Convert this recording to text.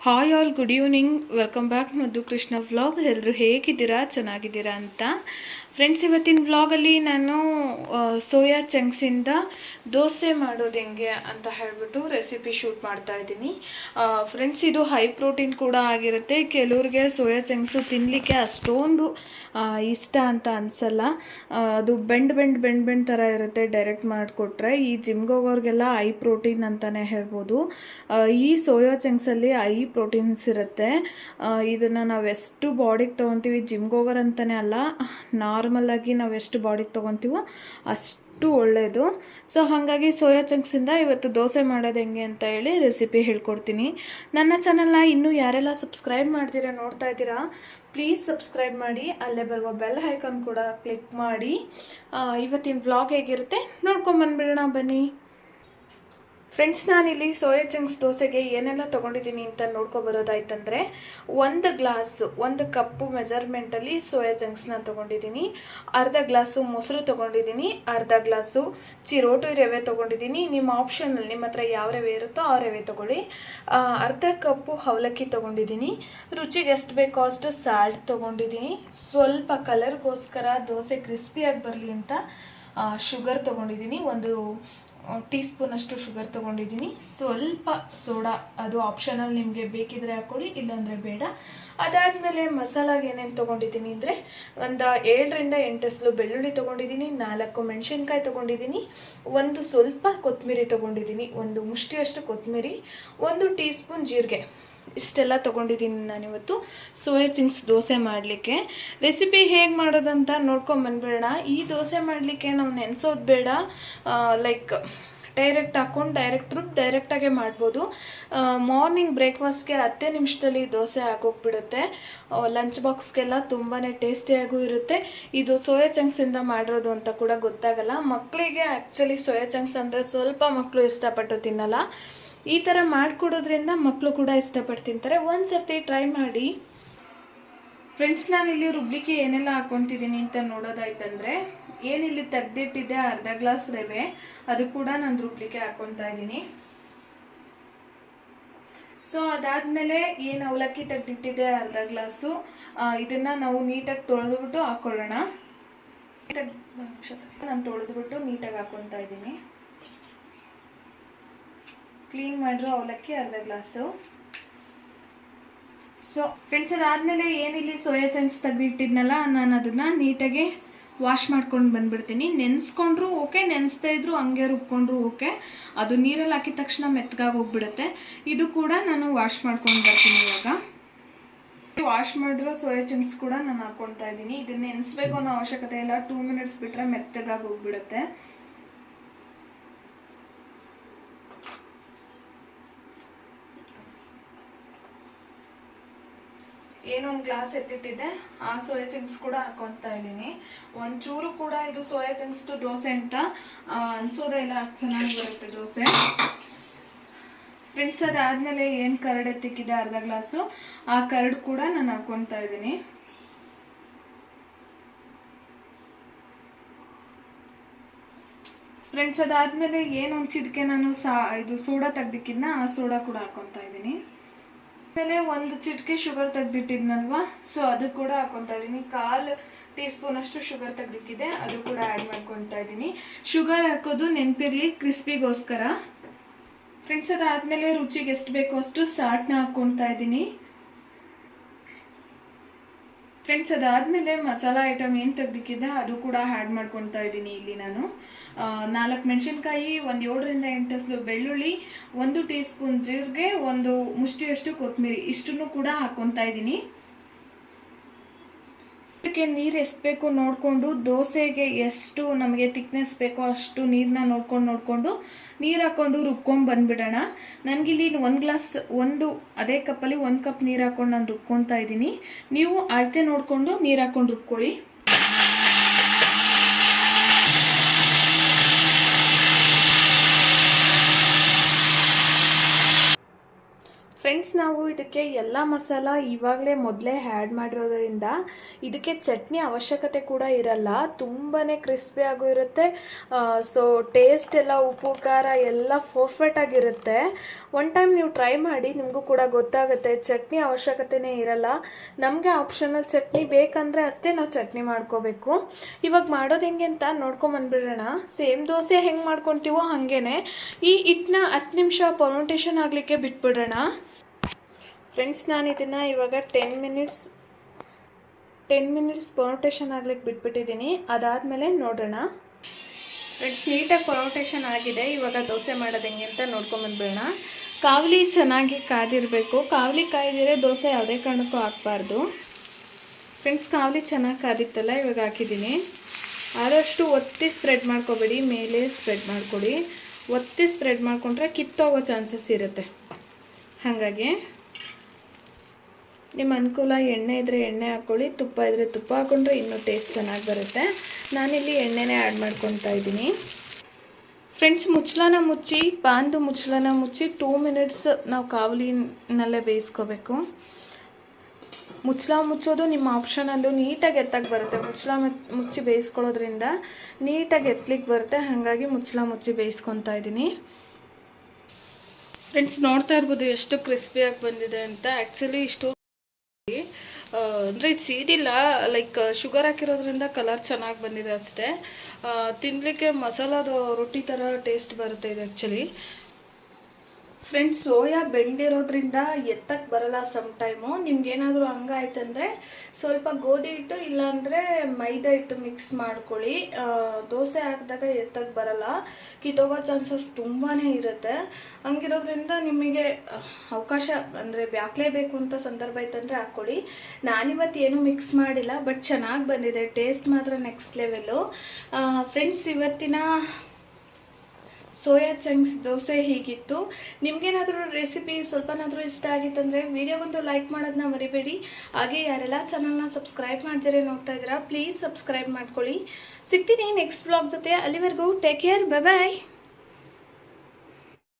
Hi all good evening welcome back Madhu Krishna vlog ಎಲ್ಲರೂ ಹೇಗಿದ್ದೀರಾ? ಚೆನ್ನಾಗಿದ್ದೀರಾ ಅಂತ? ಫ್ರೆಂಡ್ಸ್ ಇವತ್ತಿನ ವ್ಲಾಗಲ್ಲಿ ನಾನು ಸೋಯಾ ಚಂಕ್ಸಿಂದ ದೋಸೆ ಮಾಡೋದು ಹೆಂಗೆ ಅಂತ ಹೇಳಿಬಿಟ್ಟು ರೆಸಿಪಿ ಶೂಟ್ ಮಾಡ್ತಾ ಇದ್ದೀನಿ. ಫ್ರೆಂಡ್ಸ್ ಇದು ಹೈ ಪ್ರೋಟೀನ್ ಕೂಡ ಆಗಿರುತ್ತೆ. ಕೆಲವ್ರಿಗೆ ಸೋಯಾ ಚಂಕ್ಸು ತಿನ್ನಲಿಕ್ಕೆ ಅಷ್ಟೊಂದು ಇಷ್ಟ ಅಂತ ಅನಿಸಲ್ಲ. ಅದು ಬೆಂಡ್ ಬೆಂಡ್ ಬೆಂಡ್ ಬೆಂಡ್ ಥರ ಇರುತ್ತೆ ಡೈರೆಕ್ಟ್ ಮಾಡಿಕೊಟ್ರೆ. ಈ ಜಿಮ್ಗೆ ಹೋಗೋರಿಗೆಲ್ಲ ಐ ಪ್ರೋಟೀನ್ ಅಂತಲೇ ಹೇಳ್ಬೋದು. ಈ ಸೋಯಾ ಚಂಕ್ಸಲ್ಲಿ ಐ ಪ್ರೋಟೀನ್ಸ್ ಇರುತ್ತೆ. ಇದನ್ನು ನಾವು ಎಷ್ಟು ಬಾಡಿಗೆ ತೊಗೊತೀವಿ ಜಿಮ್ಗೆ ಹೋಗೋರು ಅಂತಲೇ ಅಲ್ಲ, ನಾರ್ಮಲ್ ಆಗಿ ನಾವು ಎಷ್ಟು ಬಾಡಿಗೆ ತೊಗೊತೀವೋ ಅಷ್ಟು ಒಳ್ಳೆಯದು ಸೊ ಹಾಗಾಗಿ ಸೋಯಾ ಚಂಕ್ಸಿಂದ ಇವತ್ತು ದೋಸೆ ಮಾಡೋದು ಹೆಂಗೆ ಅಂತ ಹೇಳಿ ರೆಸಿಪಿ ಹೇಳ್ಕೊಡ್ತೀನಿ. ನನ್ನ ಚಾನಲ್ನ ಇನ್ನೂ ಯಾರೆಲ್ಲ ಸಬ್ಸ್ಕ್ರೈಬ್ ಮಾಡ್ತೀರಾ ನೋಡ್ತಾ ಇದ್ದೀರಾ ಪ್ಲೀಸ್ ಸಬ್ಸ್ಕ್ರೈಬ್ ಮಾಡಿ, ಅಲ್ಲೇ ಬರುವ ಬೆಲ್ ಐಕಾನ್ ಕೂಡ ಕ್ಲಿಕ್ ಮಾಡಿ. ಇವತ್ತಿನ ವ್ಲಾಗ್ ಹೇಗಿರುತ್ತೆ ನೋಡ್ಕೊಂಬಂದ್ಬಿಡೋಣ ಬನ್ನಿ. ಫ್ರೆಂಡ್ಸ್ ನಾನಿಲ್ಲಿ ಸೋಯಾ ಚಂಕ್ಸ್ ದೋಸೆಗೆ ಏನೆಲ್ಲ ತೊಗೊಂಡಿದ್ದೀನಿ ಅಂತ ನೋಡ್ಕೊಬರೋದಾಯ್ತಂದರೆ ಒಂದು ಗ್ಲಾಸ್ ಒಂದು ಕಪ್ಪು ಮೆಜರ್ಮೆಂಟಲ್ಲಿ ಸೋಯಾ ಚಂಕ್ಸ್ನ ತೊಗೊಂಡಿದ್ದೀನಿ. ಅರ್ಧ ಗ್ಲಾಸು ಮೊಸರು ತೊಗೊಂಡಿದ್ದೀನಿ, ಅರ್ಧ ಗ್ಲಾಸು ಚಿರೋಟು ರವೆ ತೊಗೊಂಡಿದ್ದೀನಿ. ನಿಮ್ಮ ಆಪ್ಷನಲ್ಲಿ ನಿಮ್ಮ ಹತ್ರ ಯಾವ ರವೆ ಇರುತ್ತೋ ಆ ರವೆ ತೊಗೊಳ್ಳಿ. ಅರ್ಧ ಕಪ್ಪು ಅವಲಕ್ಕಿ ತೊಗೊಂಡಿದ್ದೀನಿ. ರುಚಿಗೆ ಎಷ್ಟು ಬೇಕೋ ಅಷ್ಟು ಸಾಲ್ಟ್ ತೊಗೊಂಡಿದ್ದೀನಿ. ಸ್ವಲ್ಪ ಕಲರ್ಗೋಸ್ಕರ ದೋಸೆ ಕ್ರಿಸ್ಪಿಯಾಗಿ ಬರಲಿ ಅಂತ ಶುಗರ್ ತೊಗೊಂಡಿದ್ದೀನಿ. ಒಂದು ಟೀ ಸ್ಪೂನಷ್ಟು ಶುಗರ್ ತೊಗೊಂಡಿದ್ದೀನಿ. ಸ್ವಲ್ಪ ಸೋಡಾ ಅದು ಆಪ್ಷನಲ್ ನಿಮಗೆ ಬೇಕಿದ್ರೆ ಹಾಕ್ಕೊಳ್ಳಿ ಇಲ್ಲಾಂದರೆ ಬೇಡ. ಅದಾದಮೇಲೆ ಮಸಾಲಾಗೆ ಏನೇನು ತೊಗೊಂಡಿದ್ದೀನಿ ಅಂದರೆ, ಒಂದು ಏಳರಿಂದ ಎಂಟು ಬೆಳ್ಳುಳ್ಳಿ ತೊಗೊಂಡಿದ್ದೀನಿ, ನಾಲ್ಕು ಮೆಣಸಿನ್ಕಾಯಿ ತೊಗೊಂಡಿದ್ದೀನಿ, ಒಂದು ಸ್ವಲ್ಪ ಕೊತ್ತಂಬರಿ ತೊಗೊಂಡಿದ್ದೀನಿ, ಒಂದು ಮುಷ್ಟಿಯಷ್ಟು ಕೊತ್ತಂಬರಿ ಒಂದು ಟೀ ಸ್ಪೂನ್ ಜೀರಿಗೆ. ಇಷ್ಟೆಲ್ಲ ತೊಗೊಂಡಿದ್ದೀನಿ ನಾನಿವತ್ತು. ಸೋಯಾ ಚಿಂಗ್ಸ್ ದೋಸೆ ಮಾಡಲಿಕ್ಕೆ. ರೆಸಿಪಿ ಹೇಗೆ ಮಾಡೋದಂತ ನೋಡ್ಕೊಂಬಂದ್ಬೇಡ ಈ ದೋಸೆ ಮಾಡಲಿಕ್ಕೆ ನಾವು ನೆನೆಸೋದು ಬೇಡ. ಲೈಕ್ ಡೈರೆಕ್ಟ್ ಹಾಕ್ಕೊಂಡು ಡೈರೆಕ್ಟ್ ರುಬ್ ಡೈರೆಕ್ಟಾಗೆ ಮಾಡ್ಬೋದು. ಮಾರ್ನಿಂಗ್ ಬ್ರೇಕ್ಫಾಸ್ಟ್ಗೆ ಹತ್ತೇ ನಿಮಿಷದಲ್ಲಿ ದೋಸೆ ಆಗೋಗ್ಬಿಡುತ್ತೆ. ಲಂಚ್ ಬಾಕ್ಸ್ಗೆಲ್ಲ ತುಂಬಾ ಟೇಸ್ಟಿಯಾಗೂ ಇರುತ್ತೆ. ಇದು ಸೋಯಾ ಚಂಕ್ಸಿಂದ ಮಾಡಿರೋದು ಅಂತ ಕೂಡ ಗೊತ್ತಾಗಲ್ಲ. ಮಕ್ಕಳಿಗೆ ಆ್ಯಕ್ಚುಲಿ ಸೋಯಾ ಚಂಕ್ಸ್ ಅಂದರೆ ಸ್ವಲ್ಪ ಮಕ್ಕಳು ಇಷ್ಟಪಟ್ಟು ತಿನ್ನಲ್ಲ. ಈ ಥರ ಮಾಡಿಕೊಡೋದ್ರಿಂದ ಮಕ್ಕಳು ಕೂಡ ಇಷ್ಟಪಟ್ಟು ತಿಂತಾರೆ. ಒಂದು ಸರ್ತಿ ಟ್ರೈ ಮಾಡಿ ಫ್ರೆಂಡ್ಸ್ ನಾನಿಲ್ಲಿ ರುಬ್ಲಿಕ್ಕೆ ಏನೆಲ್ಲ ಹಾಕೊತಿದ್ದೀನಿ ಅಂತ ನೋಡೋದಾಯ್ತಂದರೆ, ಏನಿಲ್ಲಿ ತೆಗ್ದಿಟ್ಟಿದ್ದೆ ಅರ್ಧ ಗ್ಲಾಸ್ ರವೆ, ಅದು ಕೂಡ ನಾನು ರುಬ್ಲಿಕ್ಕೆ ಹಾಕೊತಾ ಇದ್ದೀನಿ. ಸೊ ಅದಾದ್ಮೇಲೆ ಏನು ಅವಲಕ್ಕಿ ತೆಗ್ದಿಟ್ಟಿದ್ದೆ ಅರ್ಧ ಗ್ಲಾಸು ಇದನ್ನ ನಾವು ನೀಟಾಗಿ ತೊಳೆದ್ಬಿಟ್ಟು ಹಾಕೊಳ್ಳೋಣ. ನಾನು ತೊಳೆದ್ಬಿಟ್ಟು ನೀಟಾಗಿ ಹಾಕೊತಾ ಇದ್ದೀನಿ. ಕ್ಲೀನ್ ಮಾಡಿರೋ ಅವಲಕ್ಕಿ ಅರ್ಧ ಗ್ಲಾಸು. ಸೊ ಫ್ರೆಂಡ್ಸ್ ಅದಾದಮೇಲೆ ಏನಿಲ್ಲಿ ಸೋಯಾ ಚಂಕ್ಸ್ ತೆಗೆದಿಟ್ಟಿದ್ನಲ್ಲ ನಾನು ಅದನ್ನು ನೀಟಾಗಿ ವಾಶ್ ಮಾಡ್ಕೊಂಡು ಬಂದ್ಬಿಡ್ತೀನಿ. ನೆನೆಸ್ಕೊಂಡ್ರು ಓಕೆ ನೆನೆಸ್ತಾ ಇದ್ರು ಹಂಗೆ ರುಬ್ಕೊಂಡ್ರು ಓಕೆ ಅದು ನೀರಲ್ಲಿ ಹಾಕಿದ ತಕ್ಷಣ ಮೆತ್ತಗಾಗಿ ಹೋಗ್ಬಿಡುತ್ತೆ. ಇದು ಕೂಡ ನಾನು ವಾಶ್ ಮಾಡ್ಕೊಂಡು ಬರ್ತೀನಿ ಇವಾಗ. ವಾಶ್ ಮಾಡಿರೋ ಸೋಯಾ ಚಂಕ್ಸ್ ಕೂಡ ನಾನು ಹಾಕ್ಕೊಳ್ತಾ ಇದ್ದೀನಿ. ಇದನ್ನ ನೆನೆಸ್ಬೇಕು ಅನ್ನೋ ಅವಶ್ಯಕತೆ ಇಲ್ಲ. ಟೂ ಮಿನಿಟ್ಸ್ ಬಿಟ್ಟರೆ ಮೆತ್ತಗಾಗಿ ಹೋಗ್ಬಿಡುತ್ತೆ. ಏನೊಂದು ಗ್ಲಾಸ್ ಎತ್ತಿಟ್ಟಿದ್ದೆ. ಆ ಸೋಯಾ ಚಂಕ್ಸ್ ಕೂಡ ಹಾಕೊತಾ ಇದ್ದೀನಿ. ಒಂಚೂರು ಕೂಡ ಇದು ಸೋಯಾ ಚಂಕ್ಸ್ದು ದೋಸೆ ಅಂತ ಅನ್ಸೋದೇ ಇಲ್ಲ ಅಷ್ಟು ಚೆನ್ನಾಗಿ ಬರುತ್ತೆ ದೋಸೆ. ಫ್ರೆಂಡ್ಸ್ ಅದಾದಮೇಲೆ ಏನು ಕರಡು ಎತ್ತಿಕ್ಕಿದೆ ಅರ್ಧ ಗ್ಲಾಸು ಆ ಕರಡು ಕೂಡ ನಾನು ಹಾಕೊತಾ ಇದ್ದೀನಿ. ಫ್ರೆಂಡ್ಸ್ ಅದಾದಮೇಲೆ ಏನು ಒಂದು ನಾನು ಸಾ, ಇದು ಸೋಡಾ ತೆಗ್ದಿಕ್ಕಿದ್ನ, ಆ ಸೋಡಾ ಕೂಡ ಹಾಕೊತಾ ಇದ್ದೀನಿ. ಆಮೇಲೆ ಒಂದು ಚಿಟಿಕೆ ಶುಗರ್ ತೆಗೆದಿಟ್ಟಿದ್ನಲ್ವಾ? ಸೊ ಅದು ಕೂಡ ಹಾಕೊತಾ ಇದ್ದೀನಿ. ಕಾಲು ಟೀ ಸ್ಪೂನ್ ಅಷ್ಟು ಶುಗರ್ ತೆಗ್ದಿಕ್ಕಿದೆ. ಅದು ಕೂಡ ಆ್ಯಡ್ ಮಾಡ್ಕೊತಾ ಇದ್ದೀನಿ. ಶುಗರ್ ಹಾಕೋದು ನೆನಪಿರಲಿ, ಕ್ರಿಸ್ಪಿಗೋಸ್ಕರ. ಫ್ರೆಂಡ್ಸ್ ಅದಾದಮೇಲೆ ರುಚಿಗೆ ಎಷ್ಟು ಬೇಕೋ ಅಷ್ಟು ಸಾಲ್ಟ್ನ ಹಾಕ್ಕೊತಾ ಇದ್ದೀನಿ. ಫ್ರೆಂಡ್ಸ್ ಅದಾದಮೇಲೆ ಮಸಾಲ ಐಟಮ್ ಏನು ತೆಗ್ದಿಕ್ಕಿದೆ ಅದು ಕೂಡ ಆ್ಯಡ್ ಮಾಡ್ಕೊತಾ ಇದ್ದೀನಿ ಇಲ್ಲಿ ನಾನು. ನಾಲ್ಕು ಮೆಣಸಿನ್ಕಾಯಿ, ಒಂದು ಏಳರಿಂದ ಎಂಟು ಹಸ್ಲು ಬೆಳ್ಳುಳ್ಳಿ, ಒಂದು ಟೀ ಸ್ಪೂನ್ ಜೀರಿಗೆ, ಒಂದು ಮುಷ್ಟಿಯಷ್ಟು ಕೊತ್ತಂಬರಿ ಇಷ್ಟನ್ನು ಕೂಡ ಹಾಕ್ಕೊತಾ ಇದ್ದೀನಿ. ಇದಕ್ಕೆ ನೀರು ಎಷ್ಟು ಬೇಕು ನೋಡಿಕೊಂಡು, ದೋಸೆಗೆ ಎಷ್ಟು ನಮಗೆ ತಿಕ್ನೆಸ್ ಬೇಕೋ ಅಷ್ಟು ನೀರನ್ನ ನೋಡ್ಕೊಂಡು ನೋಡಿಕೊಂಡು, ನೀರು ಹಾಕ್ಕೊಂಡು ರುಬ್ಕೊಂಡು ಬಂದ್ಬಿಡೋಣ. ನನಗಿಲ್ಲಿ ಒಂದು ಗ್ಲಾಸ್, ಒಂದು, ಅದೇ ಕಪ್ಪಲ್ಲಿ ಒಂದು ಕಪ್ ನೀರು ಹಾಕ್ಕೊಂಡು ನಾನು ರುಬ್ಕೊತಾ ಇದ್ದೀನಿ. ನೀವು ಅಳತೆ ನೋಡಿಕೊಂಡು ನೀರು ಹಾಕ್ಕೊಂಡು ರುಬ್ಕೊಳ್ಳಿ. ಫ್ರೆಂಡ್ಸ್ ನಾವು ಇದಕ್ಕೆ ಎಲ್ಲ ಮಸಾಲ ಇವಾಗಲೇ ಮೊದಲೇ ಆ್ಯಡ್ ಮಾಡಿರೋದ್ರಿಂದ ಇದಕ್ಕೆ ಚಟ್ನಿ ಅವಶ್ಯಕತೆ ಕೂಡ ಇರಲ್ಲ. ತುಂಬಾ ಕ್ರಿಸ್ಪಿ ಆಗೂ ಇರುತ್ತೆ. ಸೊ ಟೇಸ್ಟ್ ಎಲ್ಲ ಉಪ್ಪು ಖಾರ ಎಲ್ಲ ಆಗಿರುತ್ತೆ ಒನ್ ಟೈಮ್ ನೀವು ಟ್ರೈ ಮಾಡಿ ನಿಮಗೂ ಕೂಡ ಗೊತ್ತಾಗುತ್ತೆ. ಚಟ್ನಿ ಅವಶ್ಯಕತೆನೇ ಇರಲ್ಲ. ನಮಗೆ ಆಪ್ಷನಲ್ ಚಟ್ನಿ ಬೇಕಂದರೆ ಅಷ್ಟೇ ನಾವು ಚಟ್ನಿ ಮಾಡ್ಕೋಬೇಕು. ಇವಾಗ ಮಾಡೋದು ಹೆಂಗೆ ಅಂತ ನೋಡ್ಕೊಂಬಂದ್ಬಿಡೋಣ ಸೇಮ್ ದೋಸೆ ಹೆಂಗೆ ಮಾಡ್ಕೊತೀವೋ ಹಾಗೇನೆ. ಈ ಹಿಟ್ಟನ್ನ ಹತ್ತು ನಿಮಿಷ ಪರ್ಮೆಂಟೇಷನ್ ಆಗಲಿಕ್ಕೆ ಬಿಟ್ಬಿಡೋಣ. ಫ್ರೆಂಡ್ಸ್ ನಾನು ಇದನ್ನು ಇವಾಗ ಟೆನ್ ಮಿನಿಟ್ಸ್ ಟೆನ್ ಮಿನಿಟ್ಸ್ ಪೊರೋಟೇಷನ್ ಆಗ್ಲಿಕ್ಕೆ ಬಿಟ್ಬಿಟ್ಟಿದ್ದೀನಿ ಅದಾದಮೇಲೆ ನೋಡೋಣ. ಫ್ರೆಂಡ್ಸ್ ನೀಟಾಗಿ ಪೊರೋಟೇಷನ್ ಆಗಿದೆ. ಇವಾಗ ದೋಸೆ ಮಾಡೋದು ಹೆಂಗೆ ಅಂತ ನೋಡ್ಕೊಂಬಂದ್ಬಿಡೋಣ ಕಾವಲಿ ಚೆನ್ನಾಗಿ ಕಾದಿರಬೇಕು. ಕಾವಲಿ ಕಾಯ್ದಿರೆ ದೋಸೆ ಯಾವುದೇ ಕಾರಣಕ್ಕೂ ಹಾಕ್ಬಾರ್ದು. ಫ್ರೆಂಡ್ಸ್ ಕಾವಲಿ ಚೆನ್ನಾಗಿ ಕಾದಿತ್ತಲ್ಲ, ಇವಾಗ ಹಾಕಿದ್ದೀನಿ ಆದಷ್ಟು ಒತ್ತಿ ಸ್ಪ್ರೆಡ್ ಮಾಡ್ಕೋಬೇಡಿ. ಮೇಲೆ ಸ್ಪ್ರೆಡ್ ಮಾಡ್ಕೊಡಿ. ಒತ್ತಿ ಸ್ಪ್ರೆಡ್ ಮಾಡಿಕೊಂಡ್ರೆ ಕಿತ್ತೋಗೋ ಚಾನ್ಸಸ್ ಇರುತ್ತೆ. ಹಾಗಾಗಿ ನಿಮ್ಮ ಅನುಕೂಲ ಎಣ್ಣೆ ಇದ್ದರೆ ಎಣ್ಣೆ ಹಾಕ್ಕೊಳ್ಳಿ ತುಪ್ಪ ಇದ್ದರೆ ತುಪ್ಪ ಹಾಕ್ಕೊಂಡ್ರೆ ಇನ್ನೂ ಟೇಸ್ಟ್ ಚೆನ್ನಾಗಿ ಬರುತ್ತೆ. ನಾನಿಲ್ಲಿ ಎಣ್ಣೆನೇ ಆ್ಯಡ್ ಮಾಡ್ಕೊತಾ ಇದ್ದೀನಿ. ಫ್ರೆಂಡ್ಸ್ ಮುಚ್ಚಳನ ಮುಚ್ಚಿ, ಪಾನ್ದು ಮುಚ್ಚಳನ ಮುಚ್ಚಿ ಟೂ ಮಿನಿಟ್ಸ್ ನಾವು ಕಾವಲಿನಲ್ಲೇ ಬೇಯಿಸ್ಕೋಬೇಕು. ಮುಚ್ಚಳ ಮುಚ್ಚೋದು ನಿಮ್ಮ ಆಪ್ಷನಲ್ಲೂ ನೀಟಾಗಿ ಎತ್ತಕ್ಕೆ ಬರುತ್ತೆ. ಮುಚ್ಚಳ ಮುಚ್ಚಿ ಬೇಯಿಸ್ಕೊಳ್ಳೋದ್ರಿಂದ ನೀಟಾಗಿ ಎತ್ತಲಿಕ್ಕೆ ಬರುತ್ತೆ. ಹಾಗಾಗಿ ಮುಚ್ಚಳ ಮುಚ್ಚಿ ಬೇಯಿಸ್ಕೊತಾ ಇದ್ದೀನಿ. ಫ್ರೆಂಡ್ಸ್ ನೋಡ್ತಾ ಇರ್ಬೋದು ಎಷ್ಟು ಕ್ರಿಸ್ಪಿಯಾಗಿ ಬಂದಿದೆ ಅಂತ. ಆ್ಯಕ್ಚುಲಿ ಇಷ್ಟು ಅಂದರೆ ಇದು ಸೀಡಿಲ್ಲ ಲೈಕ್ ಶುಗರ್ ಹಾಕಿರೋದ್ರಿಂದ ಕಲರ್ ಚೆನ್ನಾಗಿ ಬಂದಿದೆ ಅಷ್ಟೇ. ತಿನ್ನಲಿಕ್ಕೆ ಮಸಾಲದ ರೊಟ್ಟಿ ಥರ ಟೇಸ್ಟ್ ಬರುತ್ತೆ ಇದು ಆ್ಯಕ್ಚುಲಿ ಫ್ರೆಂಡ್ಸ್ ಸೋಯಾ ಬೆಂಡಿರೋದ್ರಿಂದ ಎತ್ತಕ್ಕೆ ಬರಲ್ಲ ಸಮ್ ಟೈಮು ನಿಮ್ಗೇನಾದರೂ ಹಂಗಾಯ್ತಂದರೆ ಸ್ವಲ್ಪ ಗೋಧಿ ಹಿಟ್ಟು, ಇಲ್ಲಾಂದರೆ ಮೈದಾ ಹಿಟ್ಟು ಮಿಕ್ಸ್ ಮಾಡ್ಕೊಳ್ಳಿ. ದೋಸೆ ಹಾಕಿದಾಗ ಎತ್ತಕ್ಕೆ ಬರಲ್ಲ. ಕಿತ್ತೋಗೋ ಚಾನ್ಸಸ್ ತುಂಬಾ ಇರುತ್ತೆ. ಹಂಗಿರೋದ್ರಿಂದ ನಿಮಗೆ ಅವಕಾಶ ಅಂದರೆ ಬ್ಯಾಕ್ಲೇಬೇಕು ಅಂತ ಸಂದರ್ಭ ಐತಂದರೆ ಹಾಕ್ಕೊಳ್ಳಿ. ನಾನಿವತ್ತು ಏನೂ ಮಿಕ್ಸ್ ಮಾಡಿಲ್ಲ ಬಟ್ ಚೆನ್ನಾಗಿ ಬಂದಿದೆ. ಟೇಸ್ಟ್ ಮಾತ್ರ ನೆಕ್ಸ್ಟ್ ಲೆವೆಲ್ಲು ಫ್ರೆಂಡ್ಸ್ ಇವತ್ತಿನ ಸೋಯಾ ಚಂಕ್ಸ್ ದೋಸೆ ಹೀಗಿತ್ತು. ನಿಮಗೇನಾದರೂ ರೆಸಿಪಿ ಸ್ವಲ್ಪನಾದರೂ ಇಷ್ಟ ಆಗಿತ್ತಂದರೆ ವಿಡಿಯೋಗೊಂದು ಲೈಕ್ ಮಾಡೋದನ್ನ ಮರಿಬೇಡಿ. ಹಾಗೆ ಯಾರೆಲ್ಲ ಚಾನಲ್ನ ಸಬ್ಸ್ಕ್ರೈಬ್ ಮಾಡ್ತಾರೆ ನೋಡ್ತಾ ಇದ್ದೀರಾ ಪ್ಲೀಸ್ ಸಬ್ಸ್ಕ್ರೈಬ್ ಮಾಡ್ಕೊಳ್ಳಿ. ಸಿಗ್ತೀನಿ ನೆಕ್ಸ್ಟ್ ಬ್ಲಾಗ್ ಜೊತೆ. ಅಲ್ಲಿವರೆಗೂ ಟೇಕ್ ಕೇರ್ ಬೈ ಬಾಯ್